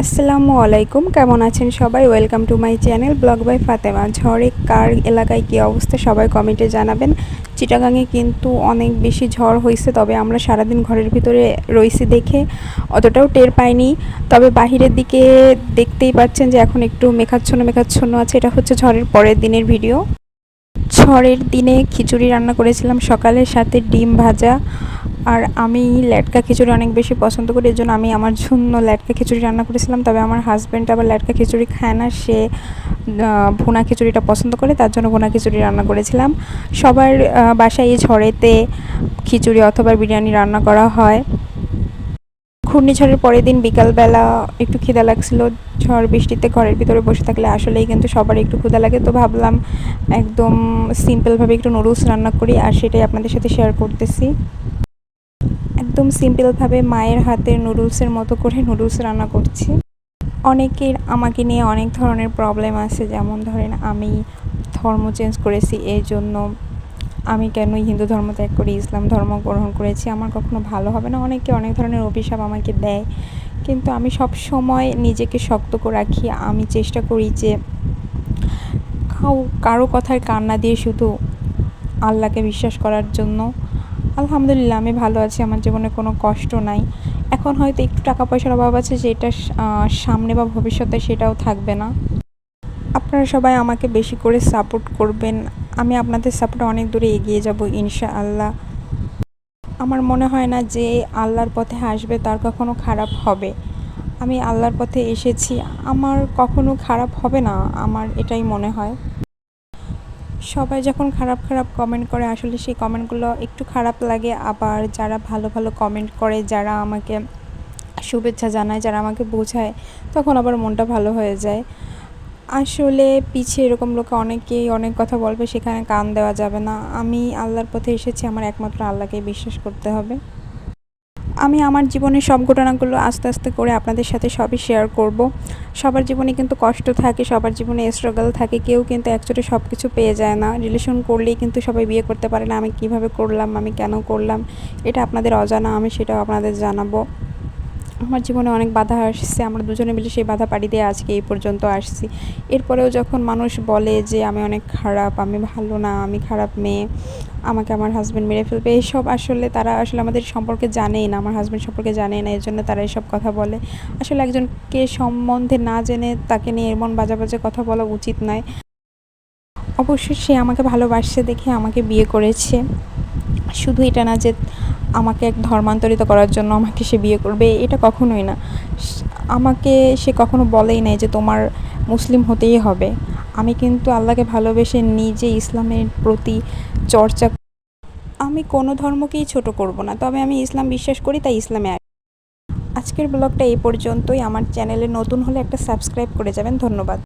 আসসালামু আলাইকুম, কেমন আছেন সবাই? Welcome to my channel blog by Fatema ঝড়ে কার এলাকায় কী অবস্থা সবাই কমেন্টে জানাবেন। চিটাগাঙে কিন্তু অনেক বেশি ঝড় হয়েছে, তবে আমরা সারাদিন ঘরের ভিতরে রয়েছি দেখে অতটাও টের পাইনি। তবে বাহিরের দিকে দেখতেই পাচ্ছেন যে এখন একটু মেঘাচ্ছন্ন মেঘাচ্ছন্ন আছে, এটা হচ্ছে ঝড়ের পরের দিনের ভিডিও ঝড়ের দিনে খিচুড়ি রান্না করেছিলাম। সকালের সাথে ডিম ভাজা আর আমি ল্যাটকা খিচুড়ি অনেক বেশি পছন্দ করি এর জন্য আমি আমার জন্য ল্যাটকা খিচুড়ি রান্না করেছিলাম। তবে আমার হাজব্যান্ড আবার ল্যাটকা খিচুড়ি খায় না, সে ভুনা খিচুড়িটা পছন্দ করে, তার জন্য ভুনা খিচুড়ি রান্না করেছিলাম। সবার বাসায় এই ঝড়েতে খিচুড়ি অথবা বিরিয়ানি রান্না করা হয়। ঘূর্ণিঝড়ের পরের দিন বিকালবেলা একটু খিদা লাগছিল, ঝড় বৃষ্টিতে ঘরের ভিতরে বসে থাকলে আসলেই কিন্তু সবার একটু ক্ষুদা লাগে। তো ভাবলাম একদম সিম্পলভাবে একটু নুডলস রান্না করি আর সেটাই আপনাদের সাথে শেয়ার করতেছি। একদম সিম্পলভাবে মায়ের হাতের নুডলসের মতো করে নুডলস রান্না করছি। অনেকের আমাকে নিয়ে অনেক ধরনের প্রবলেম আছে, যেমন ধরেন আমি ধর্ম চেঞ্জ করেছি এই জন্য আমি কেন হিন্দু ধর্ম ত্যাগ করে, ইসলাম ধর্ম গ্রহণ করেছি, আমার কখনো ভালো হবে না। অনেকে অনেক ধরনের অভিশাপ আমাকে দেয়। কিন্তু আমি সব সময় নিজেকে শক্ত করে রাখি। আমি চেষ্টা করি যে কারও কথায় কান্না দিয়ে শুধু আল্লাহকে বিশ্বাস করার জন্য। আলহামদুলিল্লাহ, আমি ভালো আছি। আমার জীবনে কোনো কষ্ট নাই। এখন হয়তো একটু টাকা পয়সার অভাব আছে, যেটা সামনে বা ভবিষ্যতে সেটাও থাকবে না। আপনারা সবাই আমাকে বেশি করে সাপোর্ট করবেন। আমি আপনাদের সাপোর্টে অনেক দূরে এগিয়ে যাব ইনশা আল্লাহ আমার মনে হয় না যে আল্লাহর পথে আসবে তার কখনো খারাপ হবে। আমি আল্লাহর পথে এসেছি, আমার কখনো খারাপ হবে না, আমার এটাই মনে হয়। সবাই যখন খারাপ খারাপ কমেন্ট করে, আসলে সেই কমেন্টগুলো একটু খারাপ লাগে। আবার যারা ভালো ভালো কমেন্ট করে, যারা আমাকে শুভেচ্ছা জানায়, যারা আমাকে বোঝায়, তখন আবার মনটা ভালো হয়ে যায়। আসলে পিছিয়ে এরকম লোকে অনেকেই অনেক কথা বলবে, সেখানে কান দেওয়া যাবে না। আমি আল্লাহর পথে এসেছি, আমার একমাত্র আল্লাহকেই বিশ্বাস করতে হবে। আমি আমার জীবনের সব ঘটনাগুলো আস্তে আস্তে করে আপনাদের সাথে সবই শেয়ার করব। সবার জীবনে কিন্তু কষ্ট থাকে, সবার জীবনে স্ট্রাগল থাকে, কেউ কিন্তু একচোটে সব কিছু পেয়ে যায় না। রিলেশন করলেই কিন্তু সবাই বিয়ে করতে পারে না, আমি কীভাবে করলাম, আমি কেন করলাম, এটা আপনাদের অজানা, আমি সেটাও আপনাদের জানাব। আমার জীবনে অনেক বাধা আসছে, আমরা দুজনে মিলে সেই বাধা পাড়ি দিয়ে আজকে এই পর্যন্ত আসছি। এরপরেও যখন মানুষ বলে যে, আমি অনেক খারাপ, আমি ভালো না, আমি খারাপ মেয়ে, আমাকে আমার হাজব্যান্ড মেরে ফেলবে এইসব আসলে তারা আসলে আমাদের সম্পর্কে জানেই না, আমার হাজব্যান্ড সম্পর্কে জানেই না এর জন্য তারা এইসব কথা বলে। আসলে একজনকে সম্বন্ধে না জেনে তাকে নিয়ে এমন বাজে বাজে কথা বলা উচিত নয়। অবশ্যই সে আমাকে ভালোবাসছে দেখে আমাকে বিয়ে করেছে। শুধু এটা না যে আমাকে এক ধর্মান্তরিত করার জন্য আমাকে সে বিয়ে করবে, এটা কখনোই না। আমাকে সে কখনো বলেই নাই যে তোমার মুসলিম হতেই হবে। আমি কিন্তু আল্লাহকে ভালোবেসে নিজে ইসলামের প্রতি চর্চা আমি কোনো ধর্মকেই ছোট করব না, তবে আমি ইসলাম বিশ্বাস করি, তাই ইসলামে আজকের ব্লগটা এই পর্যন্তই। আমার চ্যানেলে নতুন হলে একটা সাবস্ক্রাইব করে যাবেন। ধন্যবাদ।